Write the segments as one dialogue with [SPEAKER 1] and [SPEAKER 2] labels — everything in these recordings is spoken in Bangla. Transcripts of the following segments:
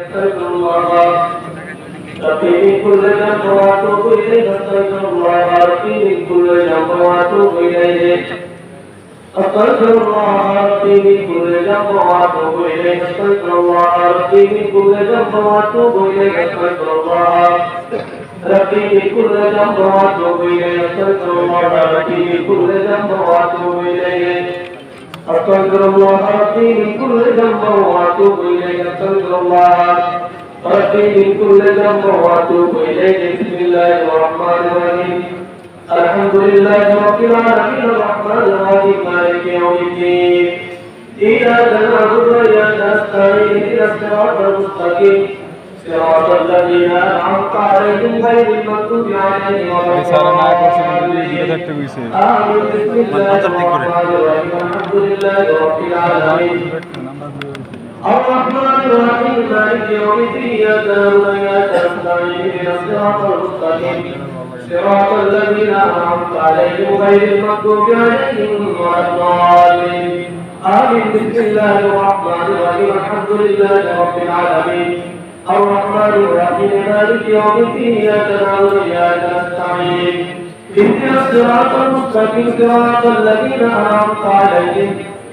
[SPEAKER 1] استغفر الله ربي من كل ذنب واتوب اليه استغفر الله ربي من كل ذنب واتوب اليه استغفر الله ربي من كل ذنب واتوب اليه استغفر الله ربي من كل ذنب واتوب اليه استغفر الله ربي من كل ذنب واتوب اليه استغفر الله ربي من كل ذنب واتوب اليه استغفر الله ربي من كل ذنب واتوب اليه أستغفر الله ربي من كل ذنب وأتوب إليه بسم الله الرحمن الرحيم الحمد لله رب العالمين الرحمن الرحيم مالك يوم الدين إياك نعبد وإياك نستعين اهدنا الصراط المستقيم صراط الذين أنعمت عليهم غير المغضوب عليهم ولا آمين بسم الله الرحمن الرحيم الحمد لله رب العالمين الرحمن الرحيم مالك يوم الدين إياك نعبد وإياك نستعين اهدنا الصراط المستقيم. صراط الذين أنعمت عليهم غير المغضوب عليهم ولا الضالين. آمين. بسم الله الرحمن الرحيم الحمد لله رب العالمين. الرحمن الرحيم مالك يوم الدين إياك نعبد وإياك نستعين. اهدنا الصراط المستقيم صراط الذين أنعمت عليهم.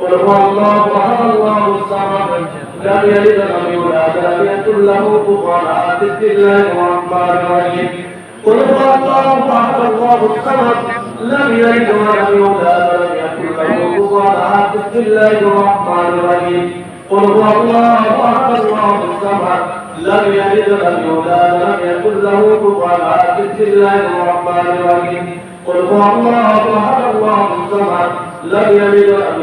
[SPEAKER 1] قل هو الله احد الله الصمد لم يلد ولم يولد ولم يكن له كفوا احد بسم الله الرحمن الرحيم قل هو الله احد الله الصمد لم يلد ولم يولد ولم يكن له كفوا احد بسم الله الرحمن الرحيم قل هو الله احد الله الصمد لم يلد ولم يولد ولم يكن له كفوا احد بسم الله الرحمن الرحيم قل هو الله احد الله الصمد لم يلد ولم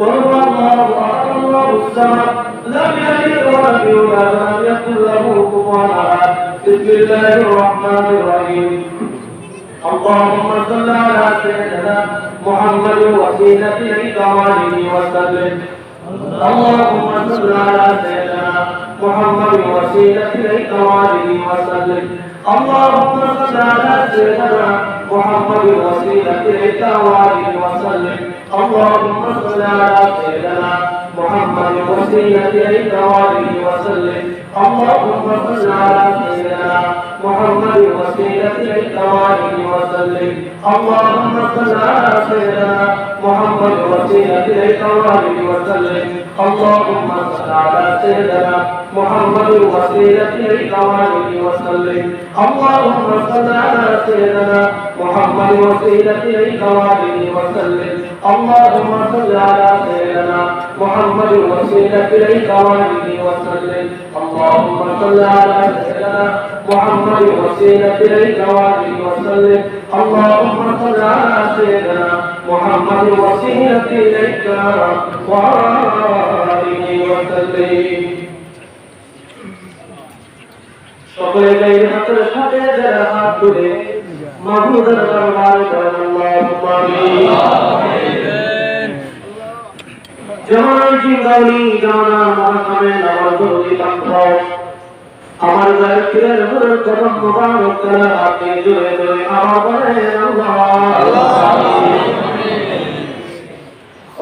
[SPEAKER 1] قل هو الله احد الله الصمد لم يلد ولم يولد ولم يكن له كفوا احد بسم الله الرحمن الرحيم اللهم صل على سيدنا محمد وسيلة إليك وآله وسلم اللهم صل على سيدنا محمد وسيلة إليك وآله وسلم اللهم صل على سيدنا محمد وسيلة إليك وآله وسلم اللهم صل على سيدنا محمد وسيلة إليك وآله وسلم اللهم صل على سيدنا محمد وسيلة إليك وآله وسلم اللهم صل على سيدنا محمد وسيلة إليك وآله وسلم اللهم صل على سيدنا محمد وسيلة إليك وآله وسلم اللهم صل على سيدنا محمد وسيلة إليك وآله وسلم اللهم صل على سيدنا محمد وسيلة إليك وآله وسلم اللهم صل على سيدنا محمد وسيلة إليك وآله وسلم اللهم صل على سيدنا محمد وسيلة إليك وآله وسلم সকলে গাইবে হাতের সাথে যারা হাত তুলে মাহমুদের দরবার করেন আল্লাহুম্মা আমিন যেমন জিন্দাউলি জানা মহাকামে গুরুজি পান্থ আমার গায়ে ফিরের কদম মোবারক তারা আপনি জুড়ে জুড়ে আমার বলেন আল্লাহ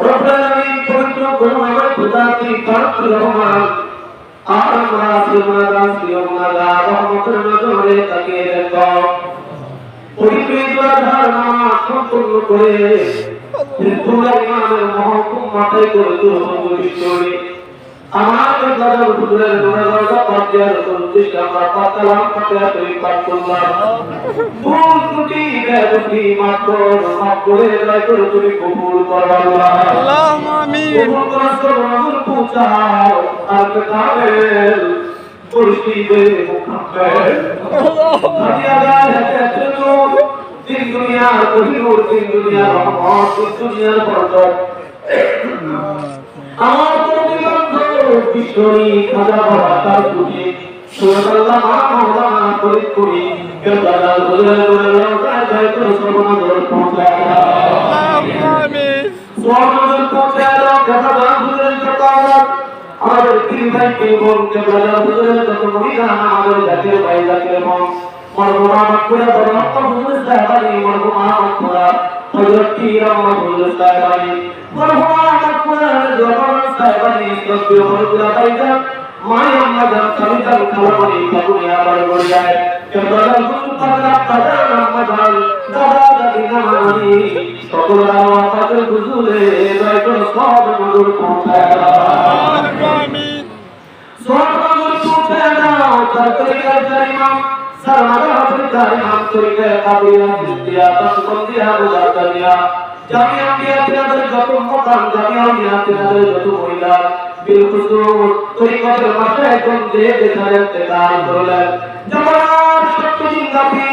[SPEAKER 1] রব্বুল আলামিন পবিত্র করুণাময় খোদা তুই পাক রহমান আর আমরা সিমারা সিমারা রহমতের নজরে তাকিয়ে দেখো পরিবেশ ধারণা সম্পূর্ণ করে তোমার ইমানের মহকুম মাথায় করে দুর্গম করে আমার দাদা হুজুরের দরজা পাতিয়া রসুল আমরা পাতালাম পাতিয়া তুই পাঠ করলাম ভুল ত্রুটি বেদুটি মাফ কর মাফ করে দয়া করে তুমি কবুল কর আল্লাহ
[SPEAKER 2] আল্লাহুম্মা আমিন
[SPEAKER 1] কবুল কর সরুর পৌঁছাও আর কামেল মুর্শিদে মুহাম্মদ হাদিয়া গায় হাতে নূর দিন দুনিয়ার কোহিনুর দিন দুনিয়ার রহমত দিন দুনিয়ার বরকত আমার প্রতিবন্ধ খাজা বাবা তার মা করি করি বলে বলে পৌঁছায়
[SPEAKER 2] আমিন।
[SPEAKER 1] আমাদের তিন ভাই তিন বোন কেদারাল বলে যত মহিলা আমাদের জাতীয় ভাই জাতীয় বোন মরহুমা মাকুরা বরহত্ত হুজুর সাহেবানি মরহুমা মাকুরা হযরত পীর হুজুর সাহেবানি মরহুমা মাকুরা জবান সাহেবানি সত্যি মরহুমা ভাইজান মাই আম্মা জান সবিতাল খালামনি কাবুনি আবার বড়িয়ায় কেবলাল হুজুর পাগলা পাগলা আম্মা দাদা দাদি নামানি সকল রাওয়া পাগল হুজুরে সত্যজিৎ গাফি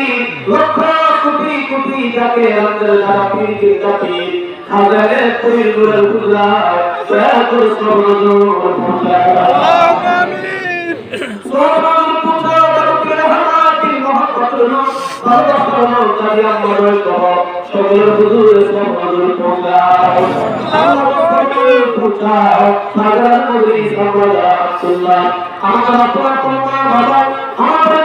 [SPEAKER 1] লক্ষ কোটি কোটি যাকে আমাদের যারা পীর গাফি হাজারে পীর গুরের পূজা দয়া করে সর্বজন পৌঁছায়
[SPEAKER 2] আল্লাহুম্মা আমিন
[SPEAKER 1] সর্বজন পৌঁছায় তারপরে ভালোবাসার কাজে আমরা